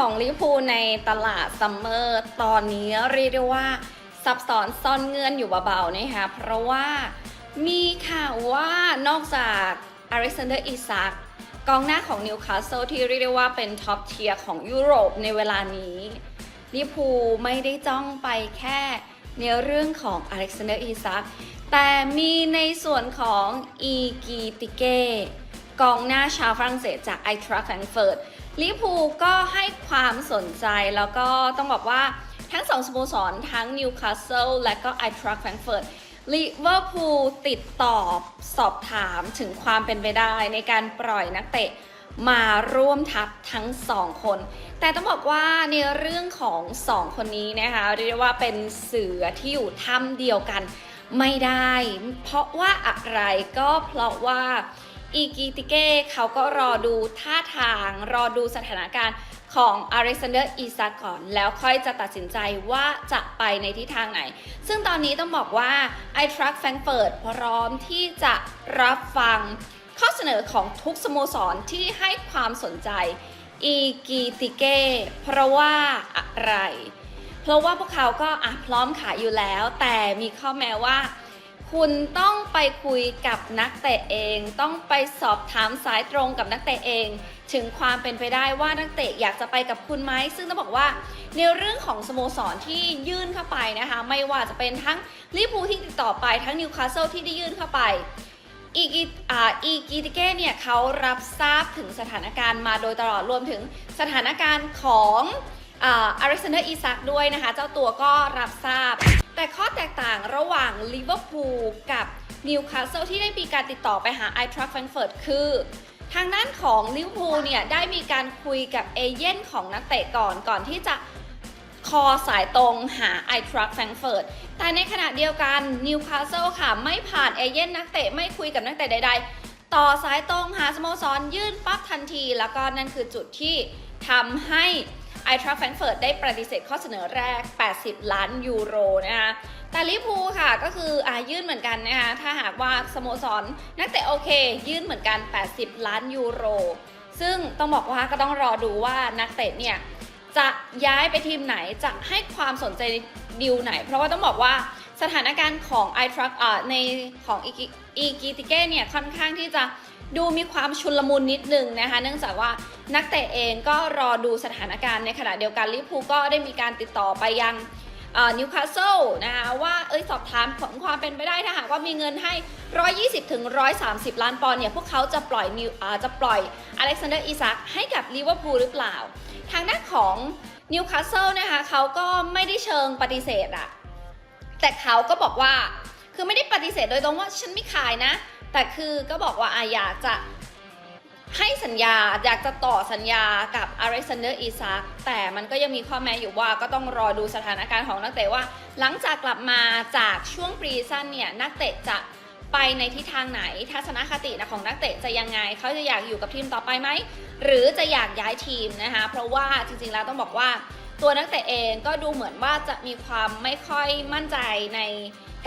ของลิเวอร์พูลในตลาดซัมเมอร์ตอนนี้เรียกได้ว่า ซับซ้อนซ่อนเงื่อนอยู่เบาๆนะคะเพราะว่ามีข่าวว่านอกจากอเล็กซานเดอร์อิซักกองหน้าของนิวคาสเซิลที่เรียกได้ว่าเป็นท็อปเทียร์ของยุโรปในเวลานี้ลิพูไม่ได้จ้องไปแค่ในเรื่องของอเล็กซานเดอร์อิซักแต่มีในส่วนของอีกีติเก้กองหน้าชาวฝรั่งเศสจากไอทรัคแฟรงเฟิร์ต ลิเวอร์พูลก็ให้ความสนใจแล้วก็ต้องบอกว่าทั้งสองสโมสรทั้งนิวคาสเซิลและก็ไอทรัคแฟรงเฟิร์ตลิเวอร์พูลติดต่อสอบถามถึงความเป็นไปได้ในการปล่อยนักเตะมาร่วมทัพทั้งสองคน แต่ต้องบอกว่าในเรื่องของสองคนนี้นะคะเรียกว่าเป็นเสือที่อยู่ถ้ำเดียวกันไม่ได้ เพราะว่าอะไรก็เพราะว่า อีกีติเก้เขาก็รอดูท่าทางรอดูสถานการณ์ของอเล็กซานเดอร์อีซักก่อน แล้วค่อยจะตัดสินใจว่าจะไปในทิศทางไหน ซึ่งตอนนี้ต้องบอกว่าไอทรัคแฟรงเฟิร์ตพร้อมที่จะรับฟังข้อเสนอของทุกสโมสรที่ให้ความสนใจอีกีติเก้เพราะว่าอะไร เพราะว่าพวกเขาก็อะพร้อมขายอยู่แล้ว แต่มีข้อแม้ว่า คุณต้องไปคุยกับนักเตะเอง ต้องไปสอบถามสายตรงกับนักเตะเอง ถึงความเป็นไปได้ว่านักเตะอยากจะไปกับคุณไหมซึ่งต้องบอกว่าในเรื่องของสโมสรที่ยื่นเข้าไปนะคะ ไม่ว่าจะเป็นทั้งลิเวอร์พูลที่ติดต่อไปทั้งนิวคาสเซิลที่ได้ยื่นเข้าไปอีกีอีกีติเก้เนี่ยเขารับทราบถึงสถานการณ์มาโดยตลอดรวมถึงสถานการณ์ของอเล็กซานเดอร์อีซักด้วยนะคะ เจ้าตัวก็รับทราบแต่ข้อแตกต่างระหว่างลิเวอร์พูลกับนิวคาสเซิลที่ได้มีการติดต่อไปหาไอทรัคแฟรงเฟิร์ตคือ ทางด้านของลิเวอร์พูลเนี่ยได้มีการคุยกับเอเย่นของนักเตะก่อนก่อนที่จะคอสายตรงหาไอทรัคแฟรงเฟิร์ตแต่ในขณะเดียวกันนิวคาสเซิลค่ะ ไม่ผ่านเอเย่นนักเตะไม่คุยกับนักเตะใด ๆ ต่อสายตรงหาสโมสรยื่นปั๊บทันที แล้วก็นั่นคือจุดที่ทำให้ ไอทรัคแฟรงเฟิร์ตได้ปฏิเสธข้อเสนอแรก 80 ล้านยูโรนะคะแต่ลิพูค่ะก็คืออายื่นเหมือนกันนะคะถ้าหากว่าสโมสรนักเตะโอเค ยื่นเหมือนกัน 80 ล้านยูโร ซึ่งต้องบอกว่าก็ต้องรอดูว่านักเตะเนี่ยจะย้ายไปทีมไหนจะให้ความสนใจดิวไหน เพราะว่าต้องบอกว่าสถานการณ์ของ i t r u c k อ่าในของอีกีติเก้เนี่ยค่อนข้างที่จะ ดูมีความชุลมุนนิดนึงนะคะ เนื่องจากว่านักเตะเองก็รอดูสถานการณ์ในขณะเดียวกันลิพูก็ได้มีการติดต่อไปยังนิวคาสเซิลนะคะว่าเอ้ยสอบถามของความเป็นไปได้ถ้าหากว่ามีเงินให้ 120ถึง130 ล้านปอนด์เนี่ยพวกเขาจะปล่อยนิวอ่าจะปล่อยอเล็กซานเดอร์อิซักให้กับลิเวอร์พูลหรือเปล่า ทางด้านของนิวคาสเซิลนะคะเขาก็ไม่ได้เชิงปฏิเสธอะแต่เขาก็บอกว่าคือไม่ได้ปฏิเสธโดยตรงว่าฉันไม่ขายนะ แต่คือก็บอกว่าอะอยากจะให้สัญญาอยากจะต่อสัญญากับอเล็กซานเดอร์อีซักแต่มันก็ยังมีข้อแม้อยู่ว่าก็ต้องรอดูสถานการณ์ของนักเตะว่า หลังจากกลับมาจากช่วงปรีซันเนี่ยนักเตะจะไปในทิศทางไหนทัศนคตินะของนักเตะจะยังไง เขาจะอยากอยู่กับทีมต่อไปไหม หรือจะอยากย้ายทีมนะคะ เพราะว่าจริงๆแล้วต้องบอกว่า ตัวนักเตะเองก็ดูเหมือนว่าจะมีความไม่ค่อยมั่นใจใน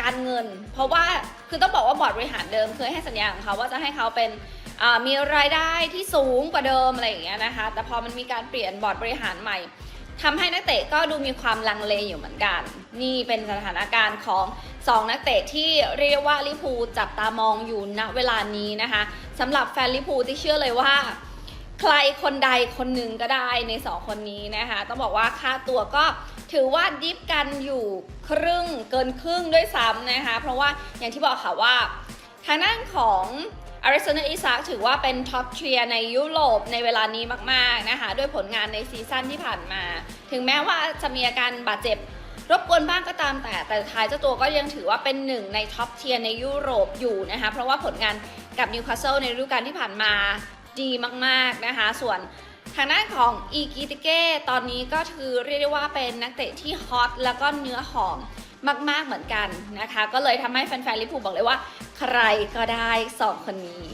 การเงิน เพราะว่าคือต้องบอกว่าบอร์ดบริหารเดิมเคยให้สัญญาของเขาว่าจะให้เขาเป็นมีรายได้ที่สูงกว่าเดิมอะไรอย่างเงี้ยนะคะ แต่พอมันมีการเปลี่ยนบอร์ดบริหารใหม่ทำให้นักเตะก็ดูมีความลังเลอยู่เหมือนกัน นี่เป็นสถานการณ์ของ 2 นักเตะที่เรียกว่าลิพูจับตามองอยู่ณเวลานี้นะคะสำหรับแฟนลิพูที่เชื่อเลยว่า ใครคนใดคนหนึ่งก็ได้ใน2คนนี้นะคะ ต้องบอกว่าค่าตัวก็ถือว่าดิฟกันอยู่ครึ่งเกินครึ่งด้วยซ้ำนะคะ เพราะว่าอย่างที่บอกค่ะว่าทางด้านของอาริ z นาอิซักถือว่าเป็นท็อปเทียในยุโรปในเวลานี้มากๆนะคะด้วยผลงานในซีซั่นที่ผ่านมา ถึงแม้ว่าจะมีอาการบาดเจ็บรบกวนบ้างก็ตามแต่แต่ท้ายเจ้าตัวก็ยังถือว่าเป็นหนึ่งในท็อปเทียในยุโรปอยู่นะคะ เพราะว่าผลงานกับนิวคาสเซิลในฤดูกาลที่ผ่านมา ดีมากๆนะคะ ส่วนทางด้านของอีกิติเก้ตอนนี้ก็คือเรียกได้ว่าเป็นนักเตะที่ฮอตแล้วก็เนื้อหอมมาก ๆเหมือนกันนะคะ ก็เลยทำให้แฟนๆลิปูบอกเลยว่า ใครก็ได้สองคนนี้